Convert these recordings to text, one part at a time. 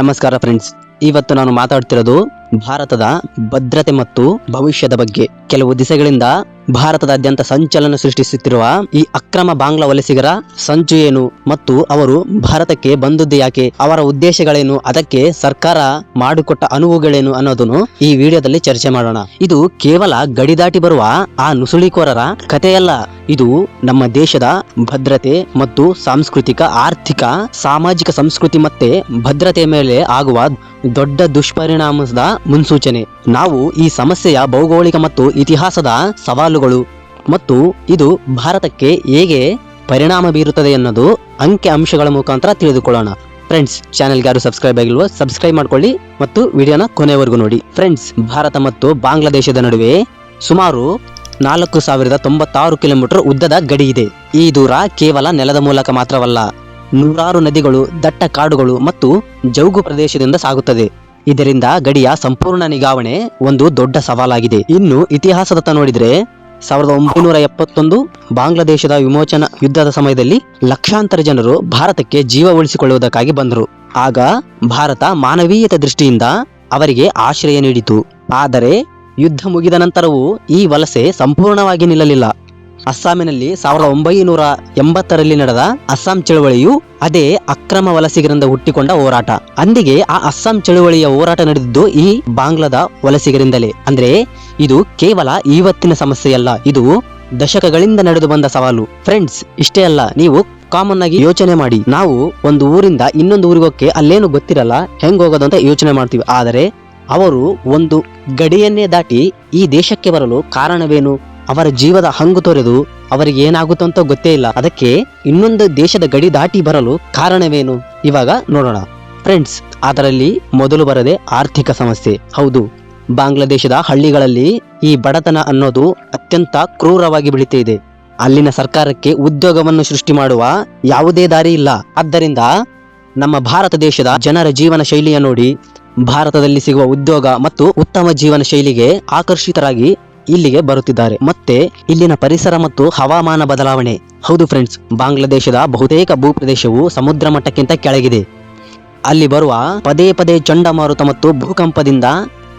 ನಮಸ್ಕಾರ ಫ್ರೆಂಡ್ಸ್ ಇವತ್ತು ನಾನು ಮಾತಾಡ್ತಿರೋದು ಭಾರತದ ಭದ್ರತೆ ಮತ್ತು ಭವಿಷ್ಯದ ಬಗ್ಗೆ. ಕೆಲವು ದಿಸೆಗಳಿಂದ ಭಾರತದಾದ್ಯಂತ ಸಂಚಲನ ಸೃಷ್ಟಿಸುತ್ತಿರುವ ಈ ಅಕ್ರಮ ಬಾಂಗ್ಲಾ ವಲಸಿಗರ ಸಂಚು ಏನು ಮತ್ತು ಅವರು ಭಾರತಕ್ಕೆ ಬಂದದ್ದು ಯಾಕೆ, ಅವರ ಉದ್ದೇಶಗಳೇನು, ಅದಕ್ಕೆ ಸರ್ಕಾರ ಮಾಡಿಕೊಟ್ಟ ಅನುವುಗಳೇನು ಅನ್ನೋದನ್ನು ಈ ವಿಡಿಯೋದಲ್ಲಿ ಚರ್ಚೆ ಮಾಡೋಣ. ಇದು ಕೇವಲ ಗಡಿ ದಾಟಿ ಬರುವ ಆ ನುಸುಳಿಕೋರರ ಕಥೆಯಲ್ಲ. ಇದು ನಮ್ಮ ದೇಶದ ಭದ್ರತೆ ಮತ್ತು ಸಾಂಸ್ಕೃತಿಕ, ಆರ್ಥಿಕ, ಸಾಮಾಜಿಕ ಸಂಸ್ಕೃತಿ ಮತ್ತೆ ಭದ್ರತೆ ಮೇಲೆ ಆಗುವ ದೊಡ್ಡ ದುಷ್ಪರಿಣಾಮದ ಮುನ್ಸೂಚನೆ. ನಾವು ಈ ಸಮಸ್ಯೆಯ ಭೌಗೋಳಿಕ ಮತ್ತು ಇತಿಹಾಸದ ಸವಾಲುಗಳು ಮತ್ತು ಇದು ಭಾರತಕ್ಕೆ ಹೇಗೆ ಪರಿಣಾಮ ಬೀರುತ್ತದೆ ಅನ್ನೋದು ಅಂಕಿ ಅಂಶಗಳ ಮುಖಾಂತರ ತಿಳಿದುಕೊಳ್ಳೋಣ. ಫ್ರೆಂಡ್ಸ್ ಚಾನೆಲ್ಗೆ ಯಾರು ಸಬ್ಸ್ಕ್ರೈಬ್ ಆಗಿಲ್ವೋ ಸಬ್ಸ್ಕ್ರೈಬ್ ಮಾಡ್ಕೊಳ್ಳಿ ಮತ್ತು ವಿಡಿಯೋನ ಕೊನೆವರೆಗೂ ನೋಡಿ. ಫ್ರೆಂಡ್ಸ್ ಭಾರತ ಮತ್ತು ಬಾಂಗ್ಲಾದೇಶದ ನಡುವೆ ಸುಮಾರು ನಾಲ್ಕು ಸಾವಿರದ ತೊಂಬತ್ತಾರು ಕಿಲೋಮೀಟರ್ ಉದ್ದದ ಗಡಿ ಇದೆ ಈ ದೂರ ಕೇವಲ ನೆಲದ ಮೂಲಕ ಮಾತ್ರವಲ್ಲ ನೂರಾರು ನದಿಗಳು, ದಟ್ಟ ಕಾಡುಗಳು ಮತ್ತು ಜೌಗು ಪ್ರದೇಶದಿಂದ ಸಾಗುತ್ತದೆ. ಇದರಿಂದ ಗಡಿಯ ಸಂಪೂರ್ಣ ನಿಗಾವಣೆ ಒಂದು ದೊಡ್ಡ ಸವಾಲಾಗಿದೆ. ಇನ್ನು ಇತಿಹಾಸದತ್ತ ನೋಡಿದರೆ ಸಾವಿರದ ಒಂಬೈನೂರ ಎಪ್ಪತ್ತೊಂದು ಬಾಂಗ್ಲಾದೇಶದ ವಿಮೋಚನಾ ಯುದ್ಧದ ಸಮಯದಲ್ಲಿ ಲಕ್ಷಾಂತರ ಜನರು ಭಾರತಕ್ಕೆ ಜೀವ ಉಳಿಸಿಕೊಳ್ಳುವುದಕ್ಕಾಗಿ ಬಂದರು. ಆಗ ಭಾರತ ಮಾನವೀಯತೆ ದೃಷ್ಟಿಯಿಂದ ಅವರಿಗೆ ಆಶ್ರಯ ನೀಡಿತು. ಆದರೆ ಯುದ್ಧ ಮುಗಿದ ನಂತರವೂ ಈ ವಲಸೆ ಸಂಪೂರ್ಣವಾಗಿ ನಿಲ್ಲಲಿಲ್ಲ. ಅಸ್ಸಾಮಿನಲ್ಲಿ ಸಾವಿರದ ಒಂಬೈನೂರ ಎಂಬತ್ತರಲ್ಲಿ ನಡೆದ ಅಸ್ಸಾಂ ಚಳವಳಿಯು ಅದೇ ಅಕ್ರಮ ವಲಸಿಗರಿಂದ ಹುಟ್ಟಿಕೊಂಡ ಹೋರಾಟ. ಅಂದಿಗೆ ಆ ಅಸ್ಸಾಂ ಚಳವಳಿಯ ಹೋರಾಟ ನಡೆದಿದ್ದು ಈ ಬಾಂಗ್ಲಾದ ವಲಸಿಗರಿಂದಲೇ. ಅಂದ್ರೆ ಇದು ಕೇವಲ ಇವತ್ತಿನ ಸಮಸ್ಯೆಯಲ್ಲ, ಇದು ದಶಕಗಳಿಂದ ನಡೆದು ಬಂದ ಸವಾಲು. ಫ್ರೆಂಡ್ಸ್ ಇಷ್ಟೇ ಅಲ್ಲ, ನೀವು ಕಾಮನ್ ಆಗಿ ಯೋಚನೆ ಮಾಡಿ. ನಾವು ಒಂದು ಊರಿಂದ ಇನ್ನೊಂದು ಊರಿಗೆ ಹೋಗಕ್ಕೆ ಅಲ್ಲೇನು ಗೊತ್ತಿರಲ್ಲ, ಹೆಂಗ್ ಹೋಗೋದು ಅಂತ ಯೋಚನೆ ಮಾಡ್ತೀವಿ. ಆದರೆ ಅವರು ಒಂದು ಗಡಿಯನ್ನೇ ದಾಟಿ ಈ ದೇಶಕ್ಕೆ ಬರಲು ಕಾರಣವೇನು? ಅವರ ಜೀವದ ಹಂಗು ತೊರೆದು ಅವರಿಗೆ ಏನಾಗುತ್ತಂತ ಗೊತ್ತೇ ಇಲ್ಲ. ಅದಕ್ಕೆ ಇನ್ನೊಂದು ದೇಶದ ಗಡಿ ದಾಟಿ ಬರಲು ಕಾರಣವೇನು? ಇವಾಗ ನೋಡೋಣ. ಫ್ರೆಂಡ್ಸ್, ಅದರಲ್ಲಿ ಮೊದಲು ಬರದೆ ಆರ್ಥಿಕ ಸಮಸ್ಯೆ. ಹೌದು, ಬಾಂಗ್ಲಾದೇಶದ ಹಳ್ಳಿಗಳಲ್ಲಿ ಈ ಬಡತನ ಅನ್ನೋದು ಅತ್ಯಂತ ಕ್ರೂರವಾಗಿ ಬೆಳೀತಾ ಇದೆ ಅಲ್ಲಿನ ಸರ್ಕಾರಕ್ಕೆ ಉದ್ಯೋಗವನ್ನು ಸೃಷ್ಟಿ ಮಾಡುವ ಯಾವುದೇ ದಾರಿ ಇಲ್ಲ. ಆದ್ದರಿಂದ ನಮ್ಮ ಭಾರತ ದೇಶದ ಜನರ ಜೀವನ ಶೈಲಿಯ ನೋಡಿ, ಭಾರತದಲ್ಲಿ ಸಿಗುವ ಉದ್ಯೋಗ ಮತ್ತು ಉತ್ತಮ ಜೀವನ ಶೈಲಿಗೆ ಆಕರ್ಷಿತರಾಗಿ ಇಲ್ಲಿಗೆ ಬರುತ್ತಿದ್ದಾರೆ. ಮತ್ತೆ ಇಲ್ಲಿನ ಪರಿಸರ ಮತ್ತು ಹವಾಮಾನ ಬದಲಾವಣೆ. ಹೌದು ಫ್ರೆಂಡ್ಸ್ ಬಾಂಗ್ಲಾದೇಶದ ಬಹುತೇಕ ಭೂಪ್ರದೇಶವು ಸಮುದ್ರ ಮಟ್ಟಕ್ಕಿಂತ ಕೆಳಗಿದೆ. ಅಲ್ಲಿ ಬರುವ ಪದೇ ಪದೇ ಚಂಡಮಾರುತ ಮತ್ತು ಭೂಕಂಪದಿಂದ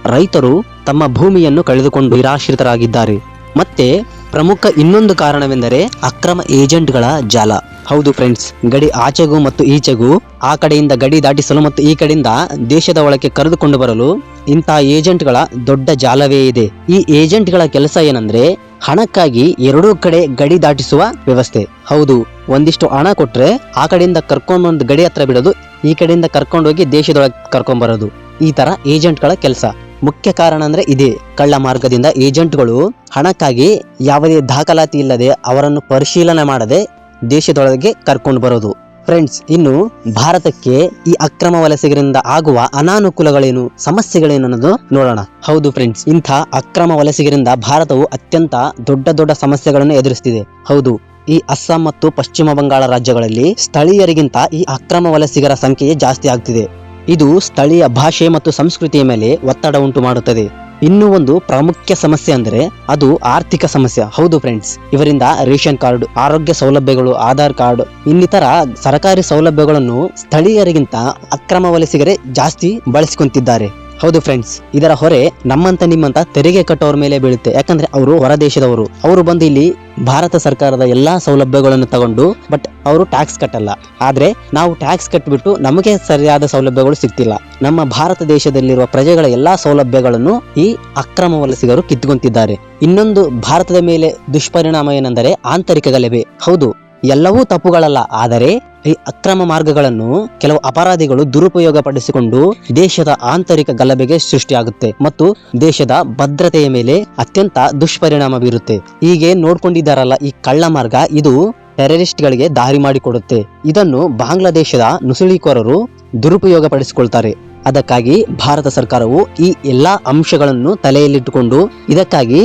ರೈತರು ತಮ್ಮ ಭೂಮಿಯನ್ನು ಕಳೆದುಕೊಂಡು ನಿರಾಶ್ರಿತರಾಗಿದ್ದಾರೆ. ಮತ್ತೆ ಪ್ರಮುಖ ಇನ್ನೊಂದು ಕಾರಣವೆಂದರೆ ಅಕ್ರಮ ಏಜೆಂಟ್ಗಳ ಜಾಲ. ಹೌದು ಫ್ರೆಂಡ್ಸ್, ಗಡಿ ಆಚೆಗೂ ಮತ್ತು ಈಚೆಗೂ, ಆ ಕಡೆಯಿಂದ ಗಡಿ ದಾಟಿಸಲು ಮತ್ತು ಈ ಕಡೆಯಿಂದ ದೇಶದ ಒಳಗೆ ಕರೆದುಕೊಂಡು ಬರಲು ಇಂತಹ ಏಜೆಂಟ್ಗಳ ದೊಡ್ಡ ಜಾಲವೇ ಇದೆ. ಈ ಏಜೆಂಟ್ಗಳ ಕೆಲಸ ಏನಂದ್ರೆ ಹಣಕ್ಕಾಗಿ ಎರಡೂ ಕಡೆ ಗಡಿ ದಾಟಿಸುವ ವ್ಯವಸ್ಥೆ. ಹೌದು, ಒಂದಿಷ್ಟು ಹಣ ಕೊಟ್ರೆ ಆ ಕಡೆಯಿಂದ ಕರ್ಕೊಂಡು ಒಂದು ಗಡಿ ಹತ್ರ ಬಿಡೋದು, ಈ ಕಡೆಯಿಂದ ಕರ್ಕೊಂಡೋಗಿ ದೇಶದೊಳಗೆ ಕರ್ಕೊಂಡ್ ಬರೋದು ಈ ತರ ಏಜೆಂಟ್ಗಳ ಕೆಲಸ. ಮುಖ್ಯ ಕಾರಣ ಅಂದ್ರೆ ಇದೇ. ಕಳ್ಳ ಮಾರ್ಗದಿಂದ ಏಜೆಂಟ್ಗಳು ಹಣಕ್ಕಾಗಿ ಯಾವುದೇ ದಾಖಲಾತಿ ಇಲ್ಲದೆ ಅವರನ್ನು ಪರಿಶೀಲನೆ ಮಾಡದೆ ದೇಶದೊಳಗೆ ಕರ್ಕೊಂಡು ಬರೋದು. ಫ್ರೆಂಡ್ಸ್ ಇನ್ನು ಭಾರತಕ್ಕೆ ಈ ಅಕ್ರಮ ವಲಸಿಗರಿಂದ ಆಗುವ ಅನಾನುಕೂಲಗಳೇನು, ಸಮಸ್ಯೆಗಳೇನು ಅನ್ನೋದು ನೋಡೋಣ. ಹೌದು ಫ್ರೆಂಡ್ಸ್ ಇಂಥ ಅಕ್ರಮ ವಲಸಿಗರಿಂದ ಭಾರತವು ಅತ್ಯಂತ ದೊಡ್ಡ ದೊಡ್ಡ ಸಮಸ್ಯೆಗಳನ್ನು ಎದುರಿಸುತ್ತಿದೆ ಹೌದು, ಈ ಅಸ್ಸಾಂ ಮತ್ತು ಪಶ್ಚಿಮ ಬಂಗಾಳ ರಾಜ್ಯಗಳಲ್ಲಿ ಸ್ಥಳೀಯರಿಗಿಂತ ಈ ಅಕ್ರಮ ವಲಸಿಗರ ಸಂಖ್ಯೆ ಜಾಸ್ತಿ ಆಗ್ತಿದೆ. ಇದು ಸ್ಥಳೀಯ ಭಾಷೆ ಮತ್ತು ಸಂಸ್ಕೃತಿಯ ಮೇಲೆ ಒತ್ತಡ ಉಂಟು ಮಾಡುತ್ತದೆ. ಇನ್ನೂ ಒಂದು ಪ್ರಾಮುಖ್ಯ ಸಮಸ್ಯೆ ಅಂದರೆ ಅದು ಆರ್ಥಿಕ ಸಮಸ್ಯೆ. ಹೌದು ಫ್ರೆಂಡ್ಸ್ ಇವರಿಂದ ರೇಷನ್ ಕಾರ್ಡ್, ಆರೋಗ್ಯ ಸೌಲಭ್ಯಗಳು, ಆಧಾರ್ ಕಾರ್ಡ್, ಇನ್ನಿತರ ಸರಕಾರಿ ಸೌಲಭ್ಯಗಳನ್ನು ಸ್ಥಳೀಯರಿಗಿಂತ ಅಕ್ರಮ ವಲಸಿಗರೇ ಜಾಸ್ತಿ ಬಳಸಿಕೊಂತಿದ್ದಾರೆ. ಹೌದು ಫ್ರೆಂಡ್ಸ್ ಇದರ ಹೊರೆ ನಮ್ಮಂತ ನಿಮ್ಮಂತ ತೆರಿಗೆ ಕಟ್ಟೋರ ಮೇಲೆ ಬೀಳುತ್ತೆ. ಯಾಕಂದ್ರೆ ಅವರು ಹೊರ ದೇಶದವರು. ಅವರು ಬಂದು ಇಲ್ಲಿ ಭಾರತ ಸರ್ಕಾರದ ಎಲ್ಲಾ ಸೌಲಭ್ಯಗಳನ್ನು ತಗೊಂಡು ಬಟ್ ಅವರು ಟ್ಯಾಕ್ಸ್ ಕಟ್ಟಲ್ಲ. ಆದ್ರೆ ನಾವು ಟ್ಯಾಕ್ಸ್ ಕಟ್ಬಿಟ್ಟು ನಮಗೆ ಸರಿಯಾದ ಸೌಲಭ್ಯಗಳು ಸಿಗ್ತಿಲ್ಲ. ನಮ್ಮ ಭಾರತ ದೇಶದಲ್ಲಿರುವ ಪ್ರಜೆಗಳ ಎಲ್ಲಾ ಸೌಲಭ್ಯಗಳನ್ನು ಈ ಅಕ್ರಮ ವಲಸಿಗರು ಕಿತ್ಕೊಂತಿದ್ದಾರೆ. ಇನ್ನೊಂದು ಭಾರತದ ಮೇಲೆ ದುಷ್ಪರಿಣಾಮ ಏನೆಂದರೆ ಆಂತರಿಕ ಗಲಭೆ. ಹೌದು ಎಲ್ಲವೂ ತಪ್ಪುಗಳಲ್ಲ, ಆದರೆ ಈ ಅಕ್ರಮ ಮಾರ್ಗಗಳನ್ನು ಕೆಲವು ಅಪರಾಧಿಗಳು ದುರುಪಯೋಗ ಪಡಿಸಿಕೊಂಡು ದೇಶದ ಆಂತರಿಕ ಗಲಭೆಗೆ ಸೃಷ್ಟಿಯಾಗುತ್ತೆ ಮತ್ತು ದೇಶದ ಭದ್ರತೆಯ ಮೇಲೆ ಅತ್ಯಂತ ದುಷ್ಪರಿಣಾಮ ಬೀರುತ್ತೆ. ಹೀಗೆ ನೋಡ್ಕೊಂಡಿದ್ದಾರಲ್ಲ ಈ ಕಳ್ಳ ಮಾರ್ಗ, ಇದು ಟೆರರಿಸ್ಟ್ಗಳಿಗೆ ದಾರಿ ಮಾಡಿಕೊಡುತ್ತೆ. ಇದನ್ನು ಬಾಂಗ್ಲಾದೇಶದ ನುಸುಳಿಕೋರರು ದುರುಪಯೋಗ ಪಡಿಸಿಕೊಳ್ತಾರೆ ಅದಕ್ಕಾಗಿ ಭಾರತ ಸರ್ಕಾರವು ಈ ಎಲ್ಲಾ ಅಂಶಗಳನ್ನು ತಲೆಯಲ್ಲಿಟ್ಟುಕೊಂಡು ಇದಕ್ಕಾಗಿ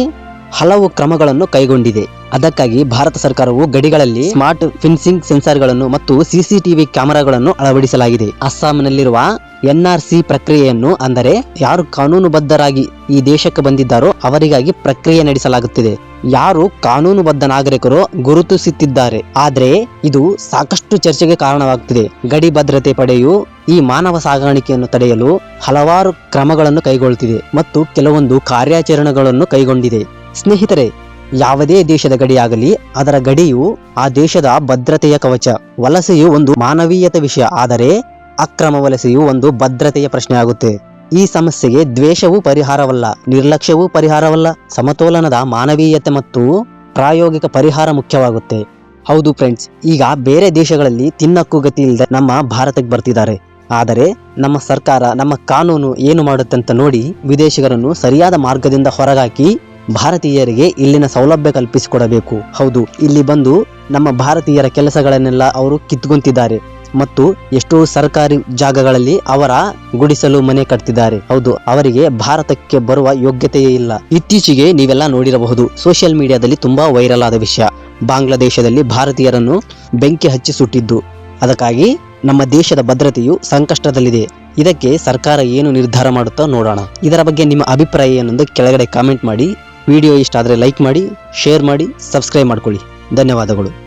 ಹಲವು ಕ್ರಮಗಳನ್ನು ಕೈಗೊಂಡಿದೆ. ಅದಕ್ಕಾಗಿ ಭಾರತ ಸರ್ಕಾರವು ಗಡಿಗಳಲ್ಲಿ ಸ್ಮಾರ್ಟ್ ಫಿನ್ಸಿಂಗ್ ಸೆನ್ಸಾರ್ಗಳನ್ನು ಮತ್ತು ಸಿಸಿಟಿವಿ ಕ್ಯಾಮೆರಾಗಳನ್ನು ಅಳವಡಿಸಲಾಗಿದೆ. ಅಸ್ಸಾಂನಲ್ಲಿರುವ ಎನ್ಆರ್ಸಿ ಪ್ರಕ್ರಿಯೆಯನ್ನು ಅಂದರೆ ಯಾರು ಕಾನೂನುಬದ್ಧರಾಗಿ ಈ ದೇಶಕ್ಕೆ ಬಂದಿದ್ದಾರೋ ಅವರಿಗಾಗಿ ಪ್ರಕ್ರಿಯೆ ನಡೆಸಲಾಗುತ್ತಿದೆ. ಯಾರು ಕಾನೂನುಬದ್ಧ ನಾಗರಿಕರು ಗುರುತಿಸುತ್ತಿದ್ದಾರೆ. ಆದರೆ ಇದು ಸಾಕಷ್ಟು ಚರ್ಚೆಗೆ ಕಾರಣವಾಗುತ್ತಿದೆ. ಗಡಿ ಭದ್ರತೆ ಪಡೆಯು ಈ ಮಾನವ ಸಾಗಾಣಿಕೆಯನ್ನು ತಡೆಯಲು ಹಲವಾರು ಕ್ರಮಗಳನ್ನು ಕೈಗೊಳ್ಳುತ್ತಿದೆ ಮತ್ತು ಕೆಲವೊಂದು ಕಾರ್ಯಾಚರಣೆಗಳನ್ನು ಕೈಗೊಂಡಿದೆ. ಸ್ನೇಹಿತರೆ, ಯಾವುದೇ ದೇಶದ ಗಡಿಯಾಗಲಿ, ಅದರ ಗಡಿಯು ಆ ದೇಶದ ಭದ್ರತೆಯ ಕವಚ. ವಲಸೆಯು ಒಂದು ಮಾನವೀಯತೆ ವಿಷಯ, ಆದರೆ ಅಕ್ರಮ ವಲಸೆಯು ಒಂದು ಭದ್ರತೆಯ ಪ್ರಶ್ನೆ ಆಗುತ್ತೆ. ಈ ಸಮಸ್ಯೆಗೆ ದ್ವೇಷವೂ ಪರಿಹಾರವಲ್ಲ, ನಿರ್ಲಕ್ಷ್ಯವೂ ಪರಿಹಾರವಲ್ಲ. ಸಮತೋಲನದ ಮಾನವೀಯತೆ ಮತ್ತು ಪ್ರಾಯೋಗಿಕ ಪರಿಹಾರ ಮುಖ್ಯವಾಗುತ್ತೆ. ಹೌದು ಫ್ರೆಂಡ್ಸ್ ಈಗ ಬೇರೆ ದೇಶಗಳಲ್ಲಿ ತಿನ್ನಕ್ಕೂ ಗತಿ ಇಲ್ಲದೆ ನಮ್ಮ ಭಾರತಕ್ಕೆ ಬರ್ತಿದ್ದಾರೆ. ಆದರೆ ನಮ್ಮ ಸರ್ಕಾರ, ನಮ್ಮ ಕಾನೂನು ಏನು ಮಾಡುತ್ತೆ ಅಂತ ನೋಡಿ ವಿದೇಶಿಗರನ್ನು ಸರಿಯಾದ ಮಾರ್ಗದಿಂದ ಹೊರಗಾಕಿ ಭಾರತೀಯರಿಗೆ ಇಲ್ಲಿನ ಸೌಲಭ್ಯ ಕಲ್ಪಿಸಿಕೊಡಬೇಕು. ಹೌದು, ಇಲ್ಲಿ ಬಂದು ನಮ್ಮ ಭಾರತೀಯರ ಕೆಲಸಗಳನ್ನೆಲ್ಲ ಅವರು ಕಿತ್ಕೊಂತಿದ್ದಾರೆ ಮತ್ತು ಎಷ್ಟೋ ಸರ್ಕಾರಿ ಜಾಗಗಳಲ್ಲಿ ಅವರ ಗುಡಿಸಲು ಮನೆ ಕಟ್ತಿದ್ದಾರೆ. ಹೌದು, ಅವರಿಗೆ ಭಾರತಕ್ಕೆ ಬರುವ ಯೋಗ್ಯತೆಯೇ ಇಲ್ಲ. ಇತ್ತೀಚೆಗೆ ನೀವೆಲ್ಲ ನೋಡಿರಬಹುದು, ಸೋಷಿಯಲ್ ಮೀಡಿಯಾದಲ್ಲಿ ತುಂಬಾ ವೈರಲ್ ಆದ ವಿಷಯ. ಬಾಂಗ್ಲಾದೇಶದಲ್ಲಿ ಭಾರತೀಯರನ್ನು ಬೆಂಕಿ ಹಚ್ಚಿ ಸುಟ್ಟಿದ್ದು. ಅದಕ್ಕಾಗಿ ನಮ್ಮ ದೇಶದ ಭದ್ರತೆಯು ಸಂಕಷ್ಟದಲ್ಲಿದೆ. ಇದಕ್ಕೆ ಸರ್ಕಾರ ಏನು ನಿರ್ಧಾರ ಮಾಡುತ್ತೋ ನೋಡೋಣ. ಇದರ ಬಗ್ಗೆ ನಿಮ್ಮ ಅಭಿಪ್ರಾಯ ಏನೆಂದು ಕೆಳಗಡೆ ಕಾಮೆಂಟ್ ಮಾಡಿ. ವಿಡಿಯೋ ಇಷ್ಟ ಆದರೆ ಲೈಕ್ ಮಾಡಿ ಶೇರ್ ಮಾಡಿ ಸಬ್ಸ್ಕ್ರೈಬ್ ಮಾಡ್ಕೊಳ್ಳಿ. ಧನ್ಯವಾದಗಳು.